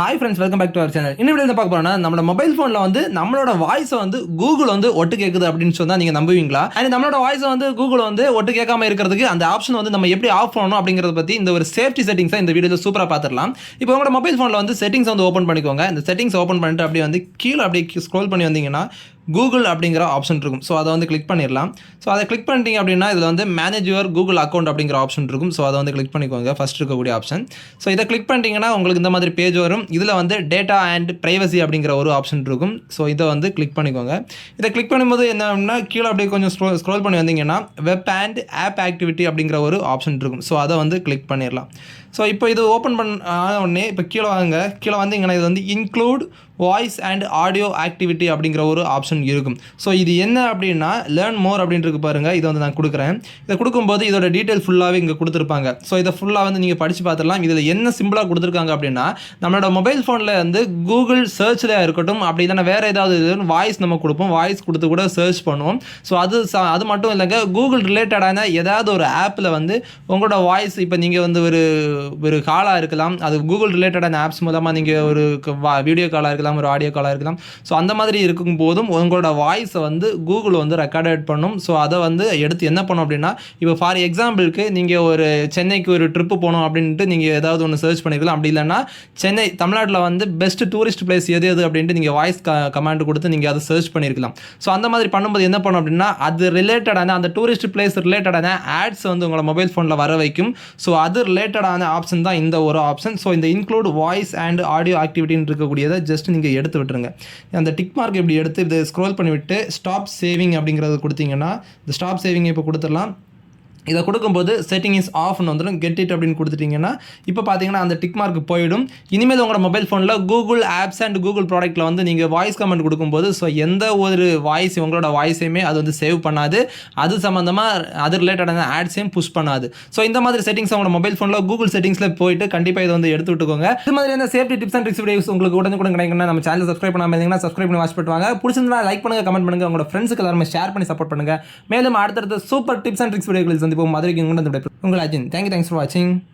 Hi friends welcome back to our channel இன்னும் video பார்க்க போறோம்னா நம்மளோட மொபைல் ஃபோனில் வந்து நம்மளோட வாய்ஸை வந்து கூகுள் வந்து ஒட்டு கேட்குது அப்படின்னு சொன்னால் நீங்கள் நம்புவீங்களா? அண்ட் நம்மளோட வாய்ஸை வந்து கூகுள் வந்து ஒட்டு கேட்காம இருக்கிறதுக்கு அந்த ஆப்ஷன் வந்து நம்ம எப்படி ஆஃப் பண்ணணும் அப்படிங்கிறத பற்றி இந்த ஒரு சேஃப்டி செட்டிங்ஸை இந்த வீடியோவில் சூப்பராக பார்த்துடலாம். இப்போ உங்களோட மொபைல் ஃபோனில் வந்து செட்டிங்ஸ் வந்து ஓப்பன் பண்ணிக்கோங்க. இந்த செட்டிங்ஸ் ஓப்பன் பண்ணிட்டு அப்படியே வந்து கீழே அப்படியே ஸ்க்ரோல் பண்ணி வந்தீங்கன்னா கூகுள் அப்படிங்கிற ஆப்ஷன் இருக்கும். ஸோ அதை வந்து கிளிக் பண்ணிடலாம். ஸோ அதை கிளிக் பண்ணிட்டீங்க அப்படின்னா இதில் வந்து மேனேஜ் யுவர் கூகுள் அக்கௌண்ட் அப்படிங்கிற ஆப்ஷன் இருக்கும். ஸோ அதை வந்து கிளிக் பண்ணிக்கோங்க. ஃபஸ்ட் இருக்கக்கூடிய ஆப்ஷன் ஸோ இதை கிளிக் பண்ணிட்டீங்கன்னா உங்களுக்கு இந்த மாதிரி பேஜ் வரும். இதில் வந்து டேட்டா அண்ட் ப்ரைவசி அப்படிங்கிற ஒரு ஆப்ஷன் இருக்கும். ஸோ இதை வந்து கிளிக் பண்ணிக்கோங்க. இதை கிளிக் பண்ணும்போது என்ன அப்படின்னா கீழே அப்படியே கொஞ்சம் ஸ்க்ரோ ஸ்க்ரோல் பண்ணி வந்தீங்கன்னா வெப் அண்ட் ஆப் ஆக்டிவிட்டி அப்படிங்கிற ஒரு ஆப்ஷன் இருக்கும். ஸோ அதை வந்து கிளிக் பண்ணிடலாம். ஸோ இப்போ இது ஓப்பன் பண்ண ஆன உடனே இப்போ கீழே வாங்க கீழே வந்தீங்கன்னா இது வந்து include voice and audio activity அப்படிங்கிற ஒரு ஆப்ஷன் இருக்கும். ஸோ இது என்ன அப்படின்னா லேர்ன் மோர் அப்படின்ட்டு பாருங்கள் இதை வந்து நான் கொடுக்குறேன். இதை கொடுக்கும்போது இதோட டீட்டெயில் ஃபுல்லாகவே இங்கே கொடுத்துருப்பாங்க. ஸோ இதை ஃபுல்லாக வந்து நீங்கள் படித்து பார்த்துடலாம். இதில் என்ன சிம்பிளாக கொடுத்துருக்காங்க அப்படின்னா நம்மளோட மொபைல் ஃபோனில் வந்து கூகுள் சர்ச்சில் இருக்கட்டும் அப்படி இல்லைன்னா வேறு ஏதாவது வாய்ஸ் நம்ம கொடுப்போம். வாய்ஸ் கொடுத்து கூட சர்ச் பண்ணுவோம். ஸோ அது அது மட்டும் இல்லைங்க கூகுள் ரிலேட்டடான ஏதாவது ஒரு ஆப்பில் வந்து உங்களோட வாய்ஸ் இப்போ நீங்கள் வந்து ஒரு ஒரு காலாக இருக்கலாம். அது கூகுள் ரிலேட்டடான ஆப்ஸ் மூலமாக நீங்கள் ஒரு வீடியோ காலாக இருக்கலாம். ஒரு ஆடியோ காலாக இருக்கலாம். ஸோ அந்த மாதிரி இருக்கும் போதும் உங்களோட வாய்ஸை வந்து கூகுள் வந்து ரெக்கார்டட் பண்ணும். ஸோ அதை வந்து எடுத்து என்ன பண்ணும் அப்படின்னா இப்போ ஃபார் எக்ஸாம்பிளுக்கு நீங்கள் ஒரு சென்னைக்கு ஒரு ட்ரிப்பு போகணும் அப்படின்ட்டு நீங்கள் ஏதாவது ஒன்று சர்ச் பண்ணிக்கலாம் அப்படி இல்லைன்னா சென்னை தமிழ்நாட்டில் வந்து பெஸ்ட் டூரிஸ்ட் பிளேஸ் எது எது அப்படின்ட்டு நீங்கள் வாய்ஸ் க கமாண்ட் கொடுத்து நீங்கள் அதை சர்ச் பண்ணியிருக்கலாம் ஸோ அந்த மாதிரி பண்ணும்போது என்ன பண்ணும் அப்படின்னா அது ரிலேட்டடான அந்த டூரிஸ்ட் பிளேஸ் ரிலேட்டடான ஆட்ஸ் வந்து உங்களோட மொபைல் ஃபோனில் வர வைக்கும். ஸோ அது ரிலேட்டடான ஆப்ஷன் தான் இந்த ஒரு ஆப்ஷன் ஸோ இந்த இன்க்ளூட் வாய்ஸ் அண்ட் ஆடியோ ஆக்டிவிட்டின்னு இருக்கக்கூடியதை ஜஸ்ட் நீங்கள் எடுத்து விட்டுருங்க. அந்த டிக் மார்க் இப்படி எடுத்து இதை ஸ்க்ரோல் பண்ணிவிட்டு ஸ்டாப் சேவிங் அப்படிங்கிறத கொடுத்தீங்கன்னா இந்த ஸ்டாப் சேவிங் இப்போ கொடுத்துடலாம். இதை கொடுக்கும்போது செட்டிங் இஸ் ஆஃப்னு வந்துடும் கெட் இட் அப்படின்னு கொடுத்துட்டிங்கன்னா இப்போ பார்த்தீங்கன்னா அந்த டிக் மார்க் போயிடும். இனிமேல் உங்களோட மொபைல் ஃபோனில் கூகுள் ஆப்ஸ் அண்ட் கூகுள் ப்ராடக்ட்டில் வந்து நீங்கள் வாய்ஸ் கமெண்ட் கொடுக்கும்போது ஸோ எந்த ஒரு வாய்ஸ் உங்களோட வாய்ஸையுமே அது வந்து சேவ் பண்ணாது. அது சம்மந்தமாக அது ரிலேட்டடான ஆட்ஸையும் புஷ் பண்ணாது. ஸோ இந்த மாதிரி செட்டிங்ஸ் உங்களோட மொபைல் ஃபோனில் கூகுள் செட்டிங்ஸில் போயிட்டு கண்டிப்பாக இதை வந்து எடுத்து விட்டுக்கோங்க. இது மாதிரி இந்த safety tips and tricks videos உங்களுக்கு உடனுக்குடன் கிடைக்கணும்னா நம்ம சேனல் சப்ஸ்கிரைப் பண்ணாமல் இருந்தீங்கன்னா சப்ஸ்கிரைப் பண்ணி வாட்ச் பண்ணுவாங்க பிடிச்சிருந்தா லைக் பண்ணுங்கள் கமெண்ட் பண்ணுங்க. உங்களோட ஃப்ரெண்ட்ஸுக்கு எல்லாருமே ஷேர் பண்ணி சப்போர்ட் பண்ணுங்க. மேலும் அடுத்தடுத்த சூப்பர் டிப்ஸ் அண்ட் ட்ரிக்ஸ் வந்து சந்திப்போம் மதுரைக்கு உங்கள் அஜின் தேங்க்யூ தேங்க்ஸ் ஃபார் வாட்சிங்